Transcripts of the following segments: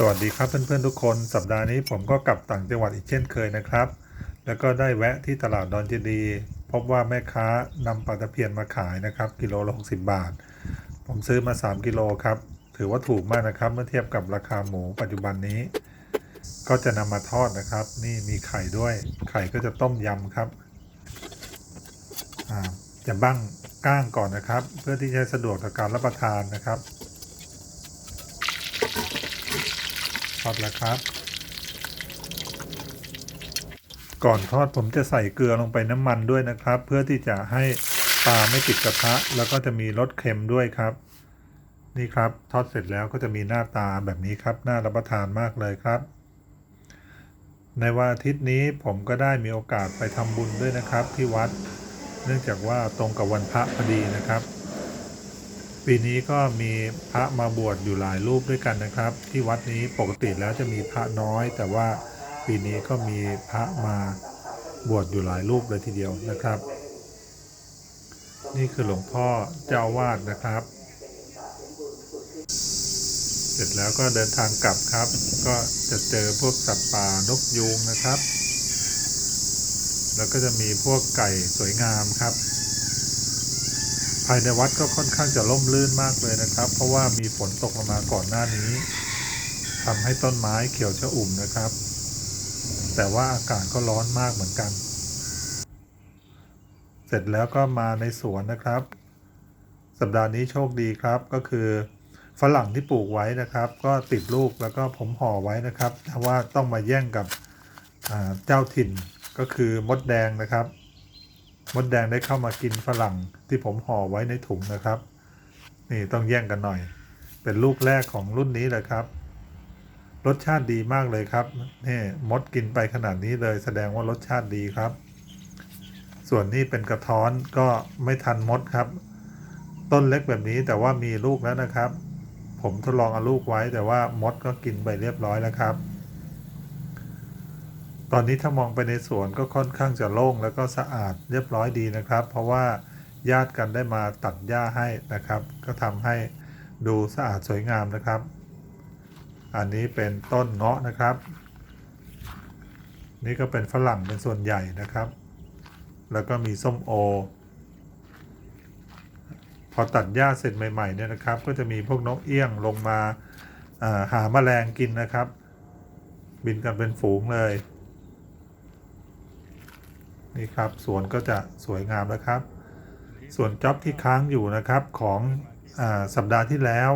สวัสดีครับเพื่อนๆทุกคนสัปดาห์นี้ผมก็กลับต่างจังหวัดอีกเช่นเคยนะครับ แล้วก็ได้แวะที่ตลาดดอนเจดี พบว่าแม่ค้านำปลาตะเพียนมาขายนะครับ กิโลละ60 บาท ผมซื้อมา 3 กิโลครับ ถือว่าถูกมากนะครับเมื่อเทียบกับราคาหมูปัจจุบันนี้ ก็จะนำมาทอดนะครับ นี่มีไข่ด้วย ไข่ก็จะต้มยำครับจะบ้างก้างก่อนนะครับ เพื่อที่จะสะดวกต่อการรับประทานนะครับ ท อดแล้วครับ ก่อนทอดผมจะใส่เกลือลงไปน้ำมันด้วยนะครับ เพื่อที่จะให้ปลาไม่ติดกระทะ แล้วก็จะมีรสเค็มด้วยครับ นี่ครับทอดเสร็จแล้วก็จะมีหน้าตาแบบนี้ครับน่ารับประทานมากเลยครับ ในวันอาทิตย์นี้ผมก็ได้มีโอกาสไปทำบุญด้วยนะครับที่วัด เนื่องจากว่าตรงกับวันพระพอดีนะครับ ปีนี้ก็มีพระมาบวชอยู่หลายรูปด้วยกันนะครับ ที่วัดนี้ปกติแล้วจะมีพระน้อย แต่ว่าปีนี้ก็มีพระมาบวชอยู่หลายรูปเลยทีเดียวนะครับ นี่คือหลวงพ่อเจ้าวาดนะครับ เสร็จแล้วก็เดินทางกลับครับ ก็จะเจอพวกสัตว์ป่านกยูงนะครับ แล้วก็จะมีพวกไก่สวยงามครับ ภายในวัดก็ค่อนข้างจะร่มรื่นมากเลยนะครับ เพราะว่ามีฝนตกลงมาก่อนหน้านี้ทำให้ต้นไม้เขียวชะอุ่มนะครับ แต่ว่าอากาศก็ร้อนมากเหมือนกัน เสร็จแล้วก็มาในสวนนะครับ สัปดาห์นี้โชคดีครับก็คือฝรั่งที่ปลูกไว้นะครับ ก็ติดลูกแล้วก็ผมห่อไว้นะครับแต่ว่าต้องมาแย่งกับเจ้าถิ่นก็คือมดแดงนะครับ มดแดงได้เข้ามากินฝรั่งที่ผมห่อไว้ในถุงนะครับ นี่ต้องแย่งกันหน่อย เป็นลูกแรกของรุ่นนี้เลยครับ รสชาติดีมากเลยครับนี่มดกินไปขนาดนี้เลย แสดงว่ารสชาติดีครับ ส่วนนี้เป็นกระท้อนก็ไม่ทันมดครับ ต้นเล็กแบบนี้แต่ว่ามีลูกแล้วนะครับ ผมทดลองเอาลูกไว้แต่ว่ามดก็กินไปเรียบร้อยแล้วครับ ตอนนี้ถ้ามองไปในสวนก็ค่อนข้างจะโล่งแล้วก็สะอาดเรียบร้อยดีนะครับ เพราะว่าญาติกันได้มาตัดหญ้าให้นะครับ ก็ทำให้ดูสะอาดสวยงามนะครับ อันนี้เป็นต้นเงาะนะครับ นี่ก็เป็นฝรั่งเป็นส่วนใหญ่นะครับ แล้วก็มีส้มโอ พอตัดหญ้าเสร็จใหม่ๆเนี่ยนะครับ ก็จะมีพวกนกเอี้ยงลงมาอ่าหาแมลงกินนะครับ บินกันเป็นฝูงเลย นี่ครับสวนก็จะสวยงามแล้วครับ ส่วนจ็อบที่ค้างอยู่นะครับของอสัปดาห์ที่แล้ว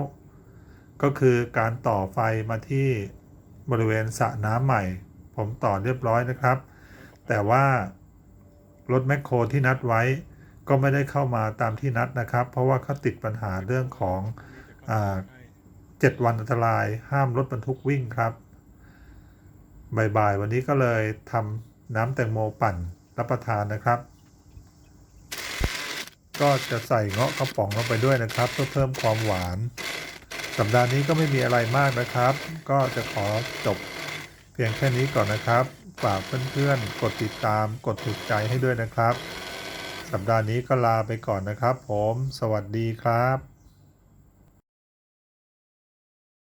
ก็คือการต่อไฟมาที่บริเวณสระน้ำใหม่ ผมต่อเรียบร้อยนะครับ แต่ว่ารถแมคโครที่นัดไว้ก็ไม่ได้เข้ามาตามที่นัดนะครับ เพราะว่าเขาติดปัญหาเรื่องของเจ็ดวันอันตราย ห้ามรถบรรทุกวิ่งครับบ่ายๆวันนี้ก็เลยทำน้ำแตงโมปั่น รับประทานนะครับ ก็จะใส่เงาะกระป๋องลงไปด้วยนะครับ เพื่อเพิ่มความหวาน สัปดาห์นี้ก็ไม่มีอะไรมากนะครับ ก็จะขอจบเพียงแค่นี้ก่อนนะครับ ฝากเพื่อนๆ กดติดตาม กดถูกใจให้ด้วยนะครับ สัปดาห์นี้ก็ลาไปก่อนนะครับ ผม สวัสดีครับ